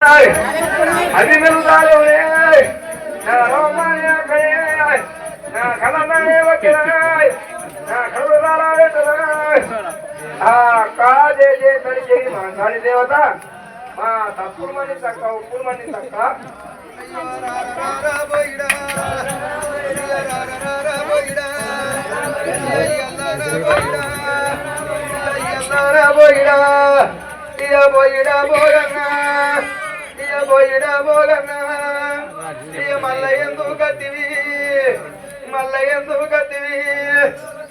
అది మెలుగాలు నా రోమాయ కయ్య నా కలమయ వకిరాయ్ నా కలుదాల ఆ కాజే జే తడి చేయి మా కాళి దేవత మా తప్పుడు తక్క ఉప్పుడు తక్క. పోయిడా పోయిడా పోగన్నా ఇయ పోయిడా పోగన్నా మల్ల ఎందుకు కత్తివి? మల్ల ఎందుకు కత్తివి?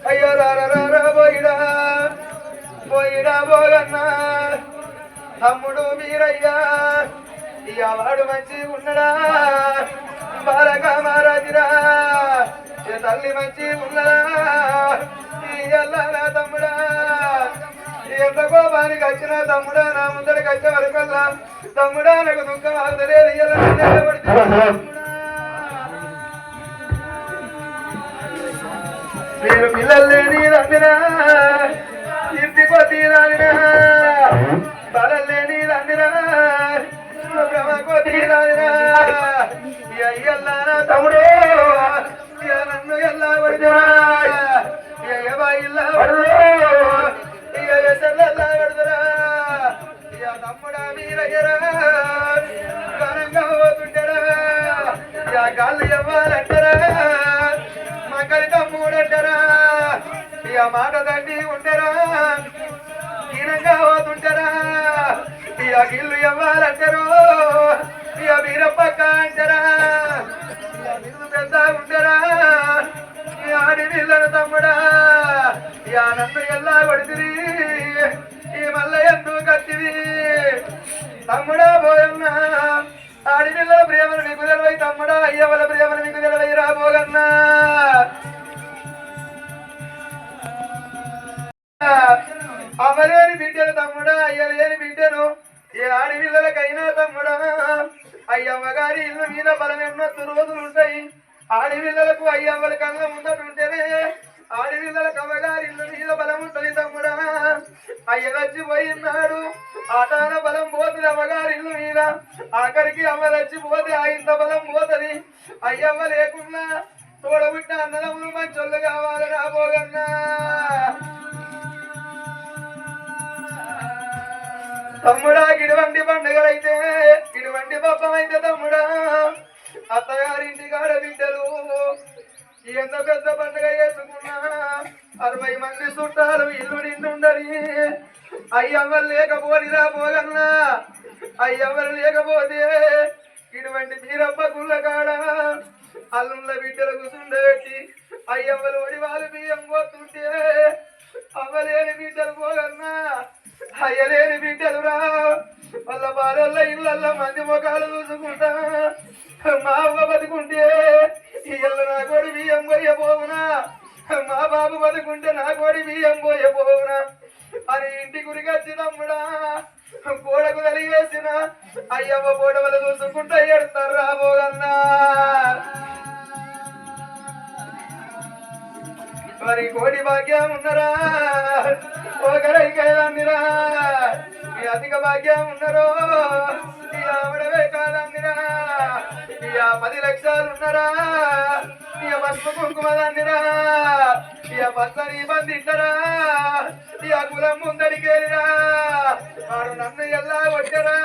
అయ్యో రార పోయిడా. పోయిడా పోగన్నా తమ్ముడు మీరయ్యా ఇక మంచి ఉన్నడా? బాలక మహారాజురా తల్లి మంచి ఉన్నదా? ఈ ఎల్లారా తమ్ముడా. ఎంత కోపానికి వచ్చిన తమ్ముడా నా ముందరికి వచ్చే వరకల్లా. తమ్ముడా నాకు దుఃఖం ఆగుతలేదు తమ్ముడా. నేను పిల్లలు లేని రందినా ఇంటి కొద్ది రాదినా బలం లేని రందినా భ్రమ కొద్ది రాదినా ఎల్లారా తమ్ముడు ఇక నన్ను ఎల్లా పడినా. ఇల్లా పడదు మాట తండ్రి ఉంటారా హీనంగా పోతుంటారా ఇక గిల్లు ఇవ్వాలంటారు? ఇక వీరప్పక్క అంటారా? ఇక పెద్ద ఉంటారా? ఈ ఆడి పిల్లల తమ్ముడా? ఈ నన్ను ఎల్లా కొడుతుంది ఈ మల్ల ఎందుకు కత్తివి? తమ్ముడా పోయన్నా ఆడి పిల్లల ప్రేమను నీకు తెలివై తమ్ముడా అయ్యవల ప్రేమ అమరేని బిడ్డను తమ్ముడా అయ్యలేని బిడ్డను. ఏ ఆడి పిల్లలకైనా తమ్ముడా అయ్యమ్మ గారి ఇల్లు మీద బలం రోజులు ఉంటాయి. ఆడి పిల్లలకు అయ్యమ్మల కన్నా ఉన్నట్టుంటేనే ఆడి పిల్లలకు అమ్మగారి ఇల్లు మీద బలం ఉంటుంది తమ్ముడా. అయ్య చచ్చిపోయినాడు ఆటాన బలం పోతుంది అమ్మగారి ఇల్లు మీద. ఆఖరికి అమ్మ చచ్చిపోతే ఆ ఇంత బలం పోతుంది. అయ్యమ్మ లేకుండా తోడబుట్టిన అన్నదమ్ములు మంచోళ్ళు కావాలి రాబోగన్నా తమ్ముడా గిడివంటి పండుగలైతే గిడివంటి పప్పమైతే తమ్ముడా. అత్తగారింటి కాడ బిడ్డలు ఎంత పెద్ద పండుగ చేసుకున్నా అరవై మంది చుట్టాలు ఇల్లు నిండుండని అయ్యవ్వరు లేకపోనిరా పోగన్నా. అయ్యవ్వరు లేకపోతే ఇటువంటి మీరప్ప గుళ్ళ కాడ అల్లుళ్ళ బిడ్డలు కూర్చుండబెట్టి అయ్యవ్వలు ఒడివాలు బియ్యం పోతుంటే అవ్వలేని బిడ్డలు పోగన్నా. అయ్యలేని బిడ్డలురా వాళ్ళ బాలల్ల ఇళ్ళల్లో మంది ముఖాలు చూసుకుంటా. మా అవ్వ బతుకుంటే ఇళ్ళ నా కోడి బియ్యం పోయబోవునా మా బాబు బతుకుంటే నా కోడి బియ్యం పోయబోవునా అని ఇంటి గురికొచ్చి తమ్ముడా కోడకు తెలియజేసిన అయ్యవ్వ కోడవలు చూసుకుంటా ఎడతారు రాబోగన్నా మరి కోడి భాగ్యం ఉన్నరా? ఒకరైకైదందిరా ఈ అధిక భాగ్యం ఉన్నారో ఈ ఆవిడవే కాదందిరా ఈ ఆ పది లక్షలు ఉన్నారా ఈ పసుపు కుంకుమదందిరా ఈ పచ్చని బంధించరా ఈ ఆ కులం ముందడికేదిరా వాడు నన్ను ఎలా వచ్చరా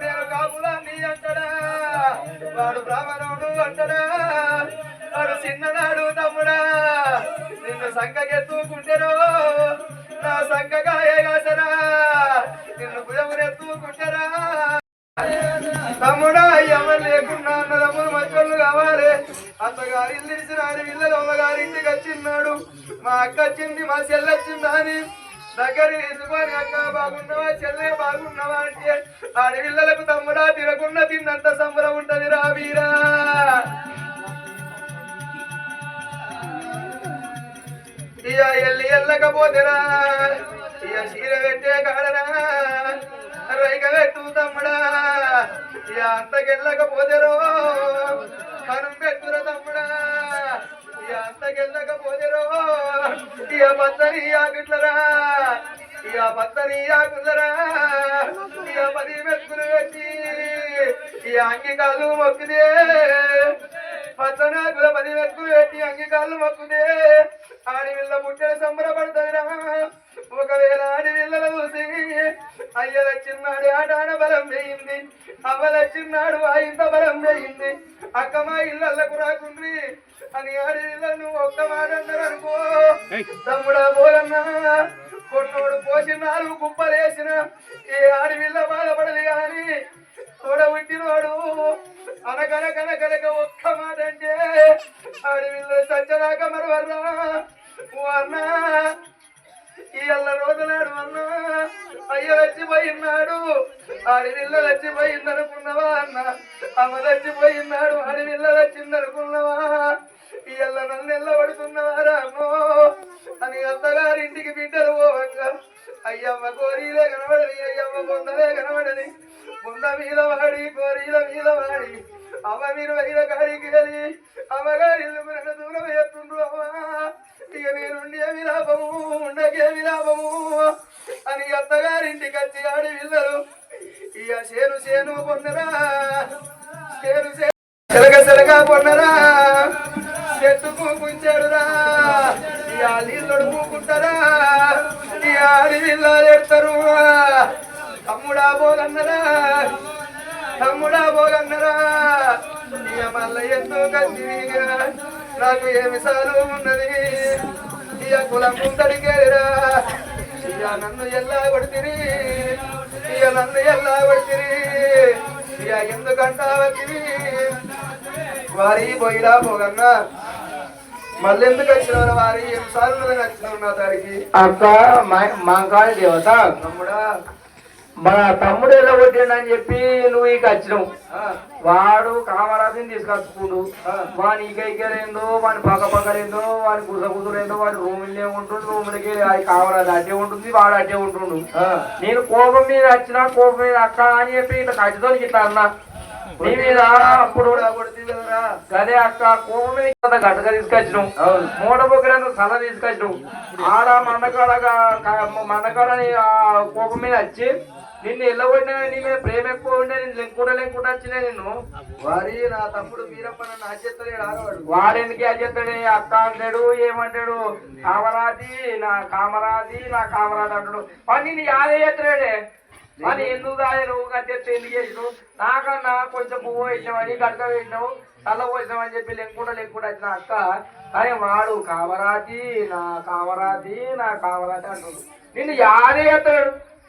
నేను కాపులాన్ని అంటడా వాడు బ్రాహ్మణుడు అంటడా వాడు చిన్ననాడు తమ్ముడా నిన్ను ఎత్తుకుంటారో నా సంకగాయ కాసరా నిన్ను భుజమునెత్తుకుంటారా తమ్ముడా ఎవరు లేకుండా అన్నదమ్ములు మంచోళ్ళు కావాలి. అత్తగారి ఇల్లు ఇచ్చిన ఆయన పిల్లలు అమ్మగారి ఇంటికి వచ్చిన్నాడు. మా అక్క వచ్చింది మా చెల్లి వచ్చిందా అని. దగ్గర తీసుకొని అక్క బాగున్నావా? చెల్లె బాగున్నావా? అంటే ఆడి పిల్లలకు తమ్ముడా తినకుండా తిన్నంత సంబరం ఉంటది రా వీరా. ఇక ఎల్లి ఎల్లకపోతేరా. ఇక చీర పెట్టే కాడరా. రైక పెట్టు తమ్ముడా. ఇక అంతకెళ్ళకపోతేరో కను పెట్టుర తమ్ముడా. ఇక అంతకెళ్ళకపోతేరో ఇక పచ్చని ఆగిట్లరా ఇక పచ్చని ఆకులరా ఇక పది మెతుకులు పెట్టి. ఈ అంగికాలు మొక్కుదే. పచ్చనాకుల పది వెక్కులు పెట్టి అంగికాలు మొక్కుదే. ఆడివిల్ల పుట్టెడు సంబరపడతాయిరా ఒకవేళ ఆడివిల్లల చూసి అయ్యల చిన్నాడు ఆడాన బలం వేయింది అవ్వల చిన్నాడు ఆ ఇంత బలం వేయింది అక్కమా ఇళ్ళకు రాకుండ్రి అని ఆడివిల్లను ఒక్క మాట అన్నారు అనుకో. తమ్ముడా పోలన్నా కొన్నోడు పోసి నాలుగు కుప్పలేసిన ఏ ఆడివిల్ల బాధపడదు గాని తోడ పుట్టినోడు అనగనగనగనక ఒక్క మాట అంటే ఆడివిల్ల సచ్చరాక మరవర్రా. అన్నా ఇయ్యాల రోజునాడు అన్నా అయ్య చచ్చిపోయినాడు ఆడి నిల్ల అనుకున్నావా అన్న? అమ్మ చచ్చిపోయినాడు ఆడి నిల్ల వచ్చింది అనుకున్నావా ఇయ్యాల నన్ను ఎల్లబడుతున్నవారా అన్నో అని అత్తగారింటికి బిడ్డలు పోవంగా అయ్యమ్మ కోరీలే కనబడని అయ్యమ్మ బొందలే కనబడని బొంద మీద వాడి కోరీల మీద వాడి అమ్మ మీరు వైల కాడికి వెళ్ళి అమ్మగారి ఇల్లు దూరం ఎత్తుండ్రు అమ్మా. ఇక నేనుండి ఏమి లాభము ఉండకేమి లాభము అని అత్తగారింటికి వచ్చి ఆడి విల్లరు ఇక చేను చేను పొన్నరా చేను చేను సెలగ సెలగ పొన్నరా చెట్టుకు కుంచాడురా ఈ ఆలీళ్ళడు పూకుంటారా ఈ ఆడి విల్లాలు ఎడతారు తమ్ముడా పోగన్నరా తమ్ముడా పోగన్నరా ఇక మళ్ళీ ఎంతో కత్తిగా నాకు ఏమి సాలు ఉన్నది? ఇక కులం ముందడికేరా ఇక నన్ను ఎల్లా కొడితిరి ఇక నన్ను ఎల్లా కొడితిరి ఇక ఎందుకంటావతివి వారి పోయిరా పోగన్నా. మళ్ళీ ఎందుకు వచ్చిన వారి ఎన్నిసార్లు వచ్చిన నా దానికి అక్క మాంకాళి దేవత. తమ్ముడా మన తమ్ముడు ఎలా కొట్టిండని చెప్పి నువ్వు ఇక వచ్చినావు. వాడు కామరాజుని తీసుకొచ్చుకుండు. వాని ఇకైకలేందో వాని పక్క పక్కలేందో వాని గుస గుసలేందో వాడి రూములే ఉంటుండు రూములకి అది కామరాజు అడ్డే ఉంటుంది వాడు అడ్డే ఉంటుండు. నేను కోపం మీద వచ్చిన కోపం మీద అక్క అని చెప్పి ఇట్లా కట్టితో ఇట్లా అన్నా. నీ మీద అప్పుడు గదే అక్క కోపం మీద ఇంత గట్టగా తీసుకొచ్చినావు. అవును. మూట బొగ్గరంత సల తీసుకొచ్చినావు. ఆడ మండకాడ మండకాడని ఆ కోపం మీద వచ్చి నిన్ను ఎల్లబడినా నీ మీద ప్రేమ ఎక్కువ ఉండే నేను లెంకుంటా లెంకుంటా వచ్చినా నిన్ను వారి నా తమ్ముడు వీరప్ప నన్ను ఆచేత్తలేడు ఆడవాడు. వాడెందుకు చెప్తాడు అక్క అంటాడు ఏమంటాడు? కామరాజీ నా కామరాజీ నా కామరాజు అంటాడు. పని నేను యాదే పని ఎందుకు దాని నువ్వు కట్టెత్తే ఎందుకు చేసినావు? నాకన్నా కొంచెం పువ్వు వేసినావని గడక వేసినావు? తల పోసినావని చెప్పి లెంకుండా లెంకుండా వచ్చిన అక్క? కానీ వాడు కామరాజీ నా కామరాజీ నా కామరాజీ అంటాడు. నిన్ను యాదే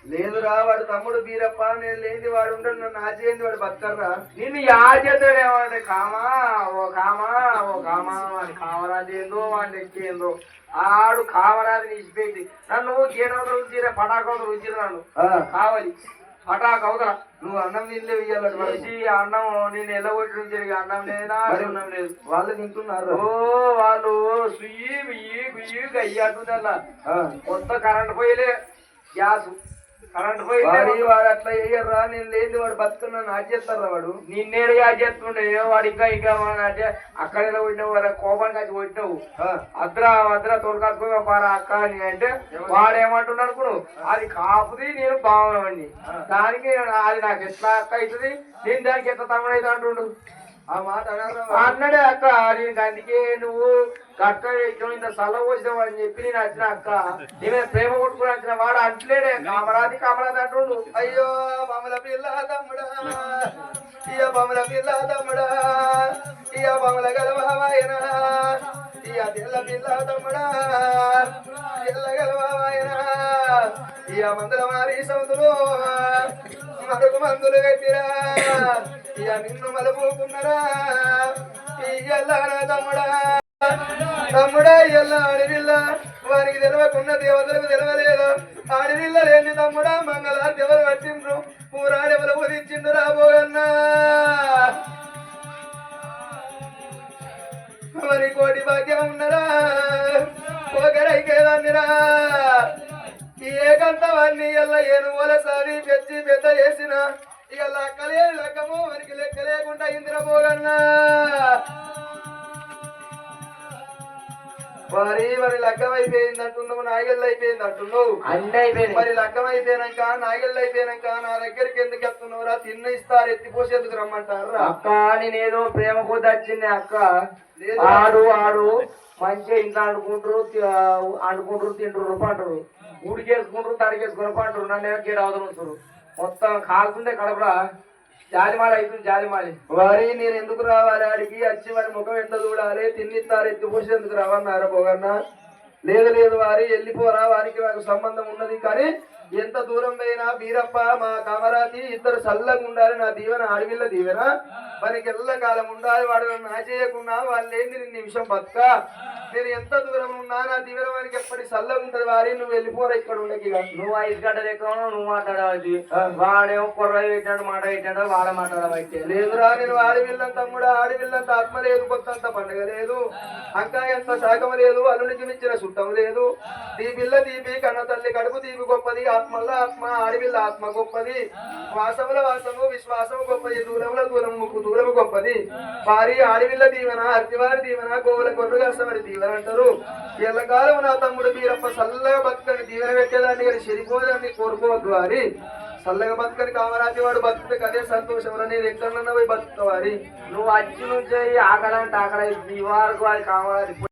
లేదురా వాడు తమ్ముడు వీరప్ప నేను లేని వాడు ఉంటాడు నన్ను ఆచేయండి వాడు బతకర్రా నిన్ను ఏమంటే కామా ఓ కామా ఓ కామా వాడి కామరాజు ఏందో వాడి ఎక్కి ఏందో ఆడు కామరాజు ఇచ్చిపోయింది నన్ను గీటవత రుచిరా పటాకవత రుచిరా నన్ను. కావాలి. పటాక అవతల. నువ్వు అన్నం తినలే ఇయ్యాలట వాడికి. తీసి అన్నం నేను ఎల్లగొట్టి రుచి అన్నం లేదా అన్నం లేదు. వాళ్ళు తింటున్నారు ఓ వాళ్ళు సుయ్యి బియ్యి బియ్యి అంటుందల్లా ఆ, కొత్త కరెంట్ పోయలే. గ్యాస్. కరెంట్ వాడి పోయలే వాడు అట్లా వేయర్రా నేను లేని వాడు బతుకున్నాను ఆచేస్తారా వాడు? నిన్నేడు చేస్తుండే వాడు ఇంకా ఇంకా అక్కడ కొట్టినావు కదా కోపానికి కొట్టినావు ఆ, అద్ర అద్ర తొలకట్టుకో పారా అక్క అని అంటే వాడు ఏమంటున్నాడు అనుకును అది కాపుది నేను బాగున్నామండి దానికి అది నాకు ఎట్లా అక్క అవుతుంది? నేను దానికి ఎట్లా తమ్ముడు అయితే అంటుండు? ఆ మాట అన్నాడే అక్క నేను అందుకే నువ్వు గట్ట ఇంత సల్ల పోసినావు అని చెప్పి నేను వచ్చిన అక్క. నీ ప్రేమ కొట్టుకుని వచ్చిన వాడు అంటలేడే కామరాది కామరాది అంటుండు. అయ్యో బొమ్మల పిల్ల తమ్ముడా ఇయ బొమ్మల పిల్ల తమ్ముడా ఇయ బొమ్మల గలవాయన ఇయ పిల్ల పిల్ల తమ్ముడా పిల్ల గలవాయన ఇయ మందుల మారీ సౌతులు మరుగు మందులు కట్టిరా. ఇయ నిన్ను ఇయ్యల్లారా తమ్ముడా? తమ్ముడా ఇయ్యల్ల అడవిల్ల వారికి తెలవకున్న దేవతలకు తెలవలేదు? అడవిల్ల లేని తమ్ముడా మంగళారతి ఎవరు పట్టిండ్రు పూరాడెవరు ఉదించిండు రాబోగన్నా మరి కోటి భాగ్యం ఉన్నరా ఒకరైకేదాన్నిరా ఈ ఏకంతవాన్ని ఎల్ల ఏనుగోల సారి పెంచి పెద్ద చేసిన ఇక లెక్కలే లెక్కము వారికి లెక్క లేకుండా ఇందిర పోగన్నా వారి మరి లగ్గం అయిపోయింది అంటున్నావు నాగెళ్ళు అయిపోయింది అంటున్నావు. అన్నీ మరి లగ్గం అయిపోయినాక నాగెళ్ళు అయిపోయినాక నా దగ్గరికి ఎందుకు ఎత్తున్నావురా తిన్న ఇస్తారు ఎత్తిపోసి ఎందుకు రమ్మంటారు అక్క నేనేదో ప్రేమ కొద్ది వచ్చింది అక్క. ఆడు ఆడు మంచిగా ఇంట్లో అనుకుంటారు అనుకుంటారు తింటారు పంటారు ఉడికేసుకుంటారు తడికేసుకుని పంటారు నన్ను గీడ అవతలుస్తారు మొత్తం కాలుతుంటే కడపడా. జాలిమాల అవుతుంది జాలిమాలి. వారి నేను ఎందుకు రావాలి? ఆడికి వచ్చి వారి ముఖం ఎంత చూడాలి. తిన్నిస్తారు ఎత్తిపోసి ఎందుకు రావన్నారా పోగన్నా లేదు లేదు వారి వెళ్ళిపోరా. వారికి నాకు సంబంధం ఉన్నది. కానీ ఎంత దూరం పోయినా బీరప్ప మా కామరాతి ఇద్దరు చల్లగా ఉండాలి నా దీవెన అడవిల్ల దీవెన. ఎల్ల కాలం ఉండాలి వాడు నా చేయకున్నా వాళ్ళు ఏంది నిన్ను నిమిషం బతుక? నేను ఎంత దూరం ఉన్నా నా దీవెన వారికి ఎప్పటి చల్లగా ఉంటది వారి నువ్వు వెళ్ళిపోరా ఇక్కడ ఉండకి. నువ్వు ఐదు గంటలు ఎక్కువ నువ్వు మాట్లాడవచ్చు వాడేమో కుర్ర పెట్టాడు మాట పెట్టాడు వాడ మాట్లాడవచ్చు లేదురా నేను ఆడవిల్లంత తమ్ముడా ఆడవిల్లంత ఆత్మ లేదు కొత్తంత పండుగ లేదు. అంకా ఎంత శాఖం లేదు అల్లునికి మించిన చుట్టం లేదు. దీపిల్ల దీపి కన్న తల్లి కడుపు దీపి గొప్పది ఆత్మల ఆత్మ అడవిల ఆత్మ గొప్పది. వాసముల వాసము విశ్వాసము గొప్పది. దూరముల దూరం దూరము గొప్పది. వారి అడవిల దీవెన అర్తివారి దీవెన గోవుల కొర్రుగాసమరి దీవెన అంటారు. ఎల్లకాలం నా తమ్ముడు మీరప్ప చల్లగా బతుకని దీవెన పెట్టేదాన్ని కానీ చెడిపోదాన్ని కోరుకోవద్దు వారి. చల్లగా బతుకని కామరాజు వాడు బతుకుతే అదే సంతోషం నేను ఎక్కడన్నా పోయి బతుకుతావారి నువ్వు అచ్చి నుంచి ఆకలంటే అంటే ఆకలి ఈ వారకు అది కావాలి